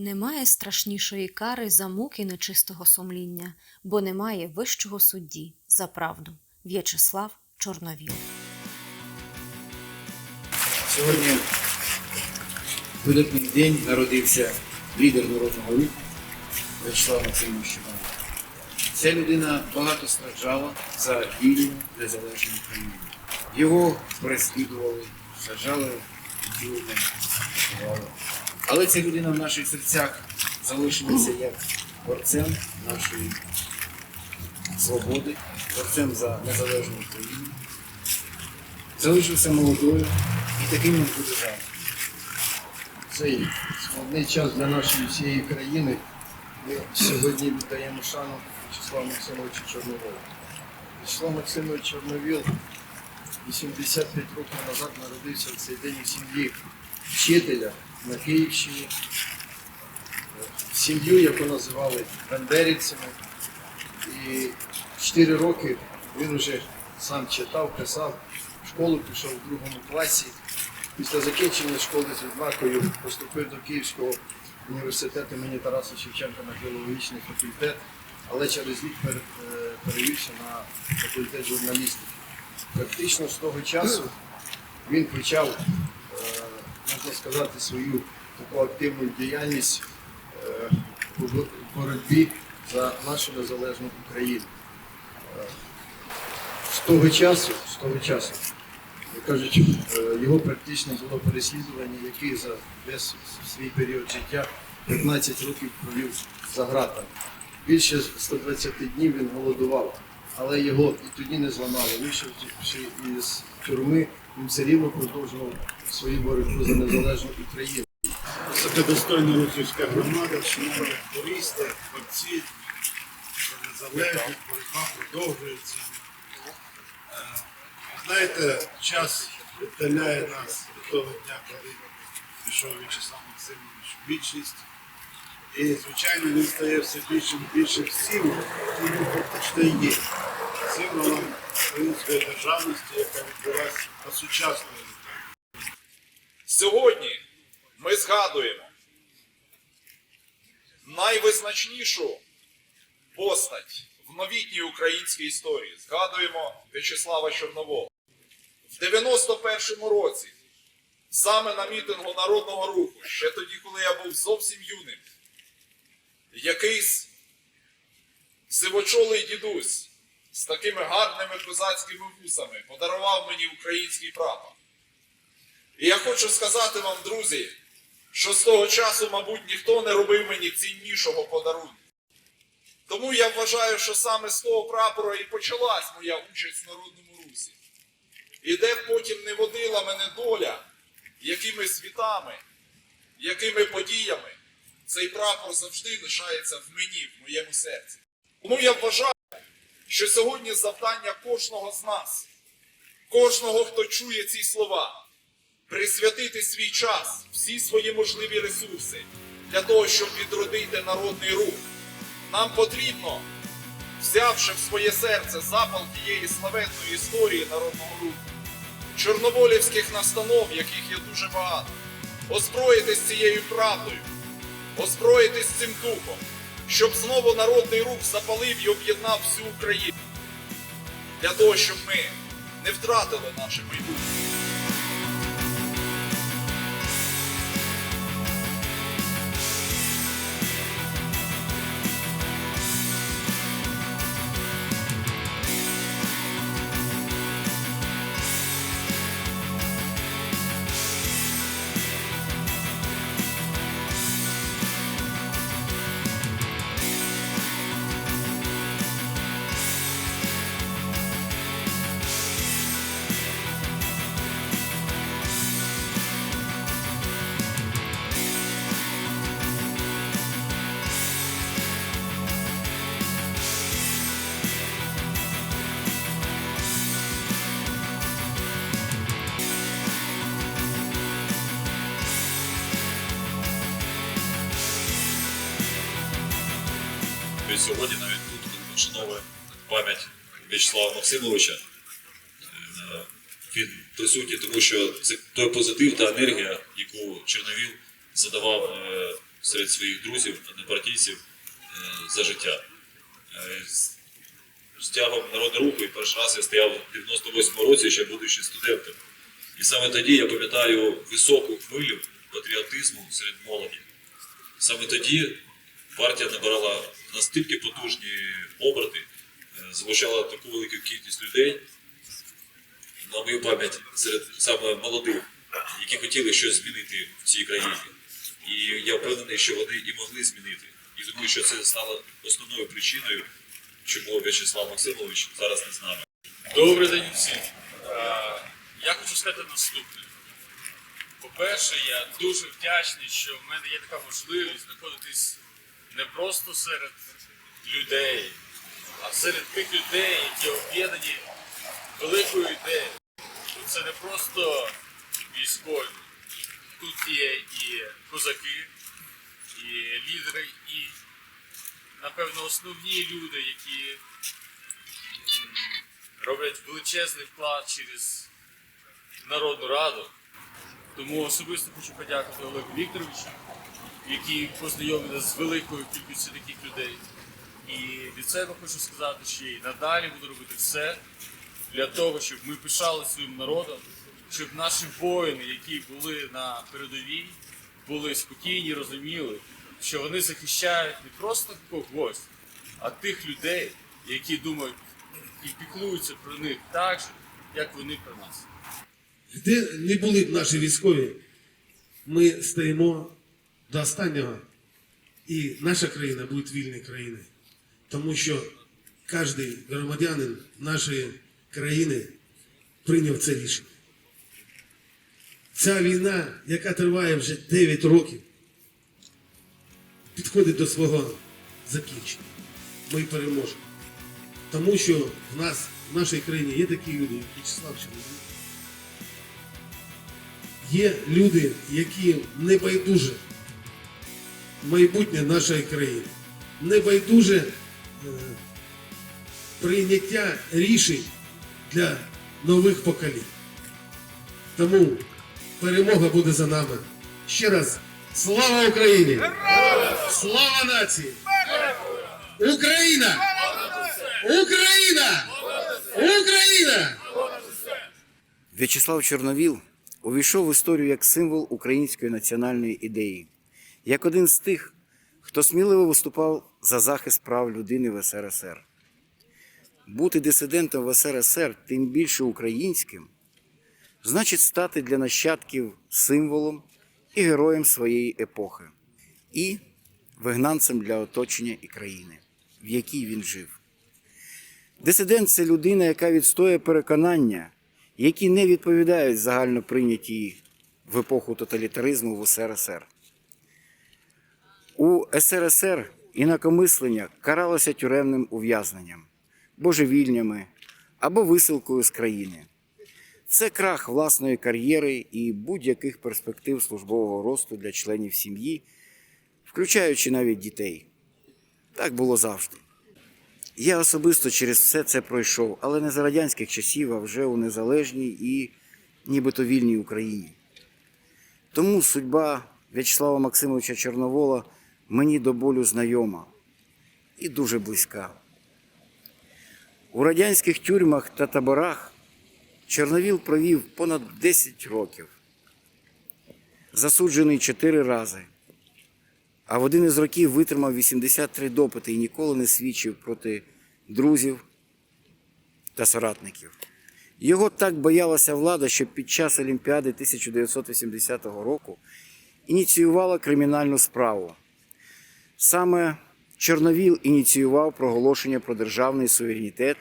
Немає страшнішої кари за муки нечистого сумління, бо немає вищого судді за правду. В'ячеслав Чорновіл. Сьогодні видатний день народився лідер народного руху Вячеслав Максимович. Ця людина багато страждала за вільну незалежну Україну. Його переслідували, саджали ховали. Але ця людина в наших серцях залишилася як борцем нашої свободи, борцем за незалежну Україну. Залишився молодою і таким він буде завжди. цей складний час для нашої всієї країни. Ми сьогодні віддаємо шану Вячеславу Максимовичу Чорноволу. Вячеслав Максимович Чорновіл 85 років назад народився в цей день у сім'ї вчителя на Київщині. Сім'ю, яку називали бандерівцями. І 4 роки він вже сам читав, писав, в школу пішов в другому класі. Після закінчення школи з відзнакою поступив до Київського університету імені Тараса Шевченка на філологічний факультет, але через рік е, перевівся на факультет журналістики. Практично з того часу він почав, можна сказати, свою таку активну діяльність е, у боротьбі за нашу незалежну Україну. Е, З того часу, з того часу як кажуть, е, його практично було переслідування, який за весь свій період життя 15 років провів за ґратами. Більше 120 днів він голодував, але його і тоді не зламали. Вийшовши із тюрми, він все рівно продовжував свою боротьбу за незалежну Україну. Високодостойна рухівська громада, шановні туристи, борці, за незалежність, боротьба продовжується. Е, Знаєте, час віддаляє нас до того дня, коли пішов В'ячеслав Максимович у вічність. І, звичайно, він стає все більшим більшим символом, він фактично є символом української державності, яка відбулася по сучасному Сьогодні ми згадуємо найвизначнішу постать в новітній українській історії. Згадуємо В'ячеслава Чорновола. В 91-му році, саме на мітингу народного руху, ще тоді, коли я був зовсім юним, якийсь сивочолий дідусь з такими гарними козацькими вусами подарував мені український прапор. І я хочу сказати вам, друзі, що з того часу, мабуть, ніхто не робив мені ціннішого подарунку. Тому я вважаю, що саме з того прапора і почалась моя участь в народному русі. І де потім не водила мене доля, якими світами, якими подіями, цей прапор завжди лишається в мені, в моєму серці. Тому я вважаю, що сьогодні завдання кожного з нас, кожного, хто чує ці слова, присвятити свій час, всі свої можливі ресурси для того, щоб відродити народний рух. Нам потрібно, взявши в своє серце запал тієї славетної історії народного руху, чорноволівських настанов, яких є дуже багато, озброїтись цією правдою, озброїтись цим духом, щоб знову народний рух запалив і об'єднав всю Україну. Для того, щоб ми не втратили наше майбутнє. І сьогодні навіть тут ми пам'ять В'ячеслава Максимовича. Е, Він присутній, тому що це той позитив та енергія, яку Чорновіл задавав е, серед своїх друзів, однопартійців е, за життя. З тягом народного руху і перший раз я стояв в 98-му році, ще будучи студентом. І саме тоді я пам'ятаю високу хвилю патріотизму серед молоді. Саме тоді партія набирала настільки потужні оберти, е, залучала таку велику кількість людей, на мою пам'ять, серед саме молодих, які хотіли щось змінити в цій країні. І я впевнений, що вони і могли змінити. І думаю, що це стало основною причиною, чому В'ячеслав Максимович зараз не з нами. Добрий день всім. Е, Я хочу сказати наступне. По-перше, я дуже вдячний, що в мене є така можливість знаходитись не просто серед людей, а серед тих людей, які об'єднані великою ідеєю. Тут це не просто військові. Тут є і козаки, і лідери, і, напевно, основні люди, які роблять величезний вклад через Народну Раду. Тому особисто хочу подякувати Олегу Вікторовичу, який познайомив з великою кількістю таких людей. І від себе хочу сказати, що і надалі буду робити все для того, щоб ми пишали своїм народом, щоб наші воїни, які були на передовій, були спокійні, розуміли, що вони захищають не просто когось, а тих людей, які думають і піклуються про них так же, як вони про нас. Де не були б наші військові, ми стоїмо до останнього, і наша країна буде вільною країною. Тому що кожен громадянин нашої країни прийняв це рішення. Ця війна, яка триває вже 9 років, підходить до свого закінчення. Ми переможемо. Тому що в нас, в нашій країні є такі люди, як В'ячеслав Чорновіл, Є люди, які не байдуже майбутнє нашої країни, не байдуже е, прийняття рішень для нових поколінь. Тому перемога буде за нами. Ще раз слава Україні! Слава нації! Україна! Україна! Україна! В'ячеслав Чорновіл увійшов в історію як символ української національної ідеї, як один з тих, хто сміливо виступав за захист прав людини в СРСР. Бути дисидентом в СРСР, тим більше українським, значить стати для нащадків символом і героєм своєї епохи, і вигнанцем для оточення і країни, в якій він жив. Дисидент це людина, яка відстоює переконання, які не відповідають загально прийнятій в епоху тоталітаризму в СРСР. У СРСР інакомислення каралося тюремним ув'язненням, божевільнями або висилкою з країни. Це крах власної кар'єри і будь-яких перспектив службового росту для членів сім'ї, включаючи навіть дітей. Так було завжди. Я особисто через все це пройшов, але не за радянських часів, а вже у незалежній і нібито вільній Україні. Тому судьба В'ячеслава Максимовича Чорновола мені до болю знайома і дуже близька. У радянських тюрмах та таборах Чорновіл провів понад 10 років, засуджений 4 рази а в один із років витримав 83 допити і ніколи не свідчив проти друзів та соратників. Його так боялася влада, що під час Олімпіади 1980 року ініціювала кримінальну справу. Саме Чорновіл ініціював проголошення про державний суверенітет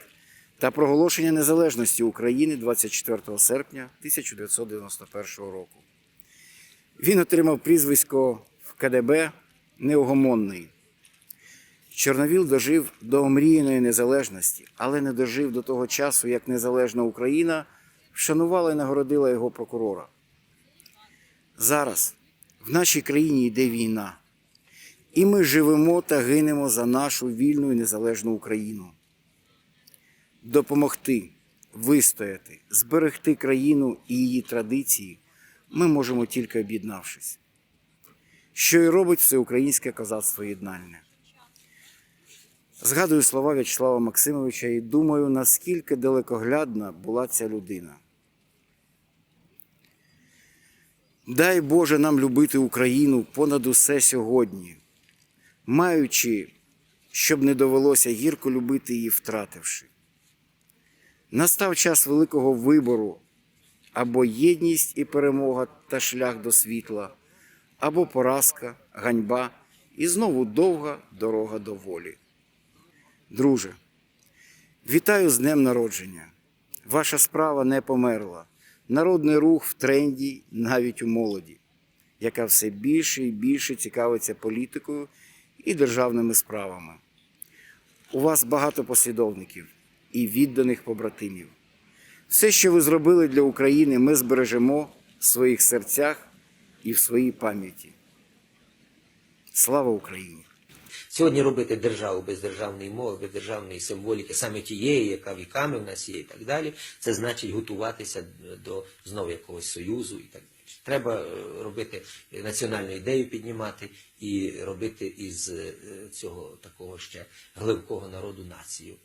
та проголошення незалежності України 24 серпня 1991 року. Він отримав прізвисько в КДБ неугомонний. Чорновіл дожив до омріяної незалежності, але не дожив до того часу, як незалежна Україна вшанувала і нагородила його прокурора. Зараз в нашій країні йде війна, і ми живемо та гинемо за нашу вільну і незалежну Україну. Допомогти, вистояти, зберегти країну і її традиції ми можемо тільки об'єднавшись. що і робить всеукраїнське козацтво єднальне. Згадую слова В'ячеслава Максимовича і думаю, наскільки далекоглядна була ця людина. Дай Боже нам любити Україну понад усе сьогодні, маючи, щоб не довелося гірко любити її, втративши. Настав час великого вибору або єдність і перемога та шлях до світла, або поразка, ганьба і знову довга дорога до волі. Друже, вітаю з днем народження. Ваша справа не померла. Народний рух в тренді навіть у молоді, яка все більше і більше цікавиться політикою і державними справами. У вас багато послідовників і відданих побратимів. Все, що ви зробили для України, ми збережемо в своїх серцях і в своїй пам'яті. Слава Україні! Сьогодні робити державу без державної мови, без державної символіки, саме тієї, яка віками в нас є, і так далі, це значить готуватися до знову якогось союзу і так далі. Треба е, робити національну ідею піднімати і робити із е, цього такого ще глибкого народу націю.